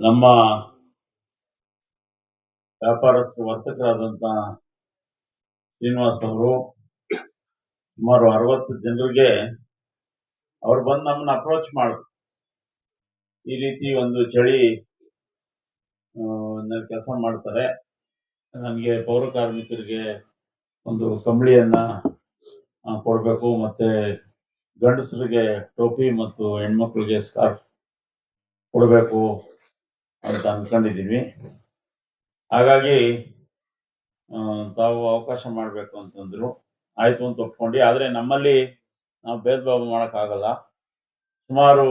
ನಮ್ಮ ವ್ಯಾಪಾರಸ್ಥ ವರ್ತಕರಾದಂತ ಶ್ರೀನಿವಾಸ್ ಅವರು ಸುಮಾರು ಅರವತ್ತು ಜನರಿಗೆ ಅವ್ರು ಬಂದು ನಮ್ಮನ್ನ ಅಪ್ರೋಚ್ ಮಾಡಿದ್ರು. ಈ ರೀತಿ ಒಂದು ಚಳಿ ಕೆಲಸ ಮಾಡ್ತಾರೆ. ನನಗೆ ಪೌರ ಕಾರ್ಮಿಕರಿಗೆ ಒಂದು ಕಂಬಳಿಯನ್ನ ಕೊಡಬೇಕು ಮತ್ತೆ ಗಂಡಸರಿಗೆ ಟೋಪಿ ಮತ್ತು ಹೆಣ್ಮಕ್ಳಿಗೆ ಸ್ಕಾರ್ಫ್ ಕೊಡಬೇಕು. ಅಂತ ಅಂದ್ಕೊಂಡಿದ್ದೀವಿ ಹಾಗಾಗಿ ತಾವು ಅವಕಾಶ ಮಾಡಬೇಕು ಅಂತಂದ್ರು. ಆಯಿತು ಅಂತ ಒಪ್ಕೊಂಡು. ಆದ್ರೆ ನಮ್ಮಲ್ಲಿ ನಾವು ಭೇದ ಭಾವ ಮಾಡೋಕ್ಕಾಗಲ್ಲ. ಸುಮಾರು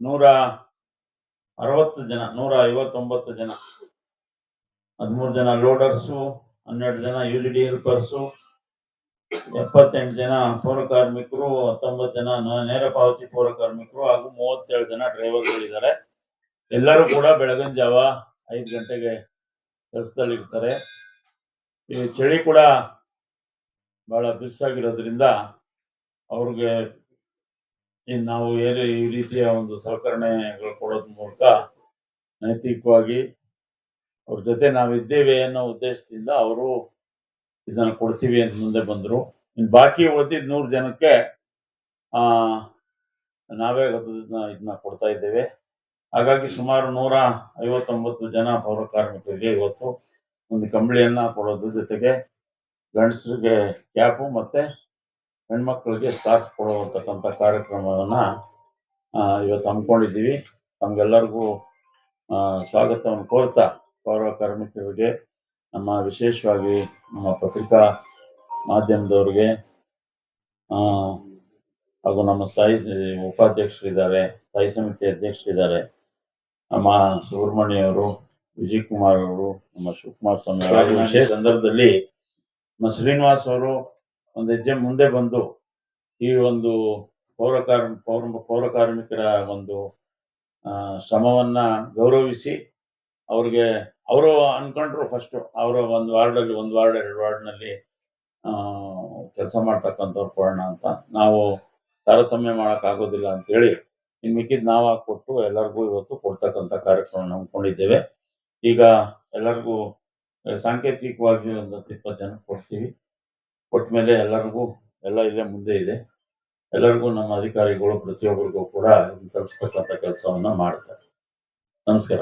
ನೂರ ಅರವತ್ತು ಜನ, ನೂರ ಐವತ್ತೊಂಬತ್ತು ಜನ. ಹದಿಮೂರು ಜನ ಲೋಡರ್ಸು, ಹನ್ನೆರಡು ಜನ ಯು ಡಿ ಹೆಲ್ಪರ್ಸು, ಎಪ್ಪತ್ತೆಂಟು ಜನ ಪೌರ ಕಾರ್ಮಿಕರು, ಹತ್ತೊಂಬತ್ತು ಜನ ನೇರ ಪಾವತಿ ಪೌರ ಕಾರ್ಮಿಕರು ಹಾಗೂ ಮೂವತ್ತೇಳು ಜನ ಡ್ರೈವರ್ಗಳಿದ್ದಾರೆ. ಎಲ್ಲರೂ ಕೂಡ ಬೆಳಗಿನ ಜಾವ ಐದು ಗಂಟೆಗೆ ಕೆಲಸದಲ್ಲಿ ಇರ್ತಾರೆ ಈ ಚಳಿ ಕೂಡ ಬಹಳ ಬಿಸಾಗಿರೋದ್ರಿಂದ ಅವ್ರಿಗೆ ನಾವು ಏನು ಈ ರೀತಿಯ ಒಂದು ಸಲಕರಣೆಗಳು ಕೊಡೋದ್ರ ಮೂಲಕ ನೈತಿಕವಾಗಿ ಅವ್ರ ಜೊತೆ ನಾವಿದ್ದೇವೆ ಅನ್ನೋ ಉದ್ದೇಶದಿಂದ ಅವರು ಇದನ್ನು ಕೊಡ್ತೀವಿ ಅಂತ ಮುಂದೆ ಬಂದರು. ಇನ್ನು ಬಾಕಿ ಉಳಿದಿದ್ದ ನೂರು ಜನಕ್ಕೆ ನಾವೇ ಇದನ್ನ ಕೊಡ್ತಾ ಇದ್ದೇವೆ. ಹಾಗಾಗಿ ಸುಮಾರು ನೂರ ಐವತ್ತೊಂಬತ್ತು ಜನ ಪೌರ ಕಾರ್ಮಿಕರಿಗೆ ಇವತ್ತು ಒಂದು ಕಂಬಳಿಯನ್ನ ಕೊಡೋದ್ರ ಜೊತೆಗೆ ಗಂಡಸರಿಗೆ ಕ್ಯಾಪು ಮತ್ತೆ ಹೆಣ್ಮಕ್ಳಿಗೆ ಸ್ಕಾರ್ಫ್ ಕೊಡುವಂತಕ್ಕಂಥ ಕಾರ್ಯಕ್ರಮವನ್ನ ಇವತ್ತು ಹಮ್ಮಿಕೊಂಡಿದ್ದೀವಿ. ತಮ್ಗೆಲ್ಲರಿಗೂ ಸ್ವಾಗತವನ್ನು ಕೋರ್ತಾ ಪೌರ ಕಾರ್ಮಿಕರಿಗೆ, ನಮ್ಮ ವಿಶೇಷವಾಗಿ ನಮ್ಮ ಪತ್ರಿಕಾ ಮಾಧ್ಯಮದವ್ರಿಗೆ ಹಾಗೂ ನಮ್ಮ ಸ್ಥಾಯಿ ಉಪಾಧ್ಯಕ್ಷರಿದ್ದಾರೆ, ಸ್ಥಾಯಿ ಸಮಿತಿ ಅಧ್ಯಕ್ಷರಿದ್ದಾರೆ. ನಮ್ಮ ಸುಬ್ರಹ್ಮಣ್ಯ ಅವರು ವಿಜಯ್ ಕುಮಾರ್ ಅವರು ನಮ್ಮ ಶಿವಕುಮಾರ್ ಸ್ವಾಮಿ ಅವರು ವಿಶೇಷ ಸಂದರ್ಭದಲ್ಲಿ ನಮ್ಮ ಶ್ರೀನಿವಾಸ್ ಅವರು ಒಂದು ಹೆಜ್ಜೆ ಮುಂದೆ ಬಂದು ಈ ಒಂದು ಪೌರ ಕಾರ್ಮ ಪೌರ ಪೌರ ಕಾರ್ಮಿಕರ ಒಂದು ಶ್ರಮವನ್ನ ಗೌರವಿಸಿ ಅವ್ರಿಗೆ ಅವರು ಅನ್ಕೊಂಡ್ರು ಫಸ್ಟ್ ಅವರ ಒಂದು ವಾರ್ಡಲ್ಲಿ ಒಂದು ವಾರ್ಡ್ ಎರಡು ವಾರ್ಡ್ನಲ್ಲಿ ಕೆಲಸ ಮಾಡ್ತಕ್ಕಂಥವ್ರು ಕೊಡೋಣ ಅಂತ. ನಾವು ತಾರತಮ್ಯ ಆಗೋದಿಲ್ಲ ಅಂತೇಳಿ ಇನ್ ಮಿಕ್ಕಿದ ನಾವು ಕೊಟ್ಟು ಎಲ್ಲರಿಗೂ ಇವತ್ತು ಕೊಡ್ತಕ್ಕಂಥ ಕಾರ್ಯಕ್ರಮ ನಂಬ್ಕೊಂಡಿದ್ದೇವೆ ಈಗ ಎಲ್ಲರಿಗೂ ಸಾಂಕೇತಿಕವಾಗಿ ಒಂದು ಹತ್ತು ಇಪ್ಪತ್ತು ಜನ ಕೊಡ್ತೀವಿ. ಕೊಟ್ಟ ಮೇಲೆ ಎಲ್ಲರಿಗೂ, ಎಲ್ಲ ಇಲ್ಲೇ ಮುಂದೆ ಇದೆ. ಎಲ್ಲರಿಗೂ ನಮ್ಮ ಅಧಿಕಾರಿಗಳು ಪ್ರತಿಯೊಬ್ಬರಿಗೂ ಕೂಡ ತಲುಪಿಸ್ತಕ್ಕಂಥ ಕೆಲಸವನ್ನ ಮಾಡ್ತಾರೆ. ನಮಸ್ಕಾರ.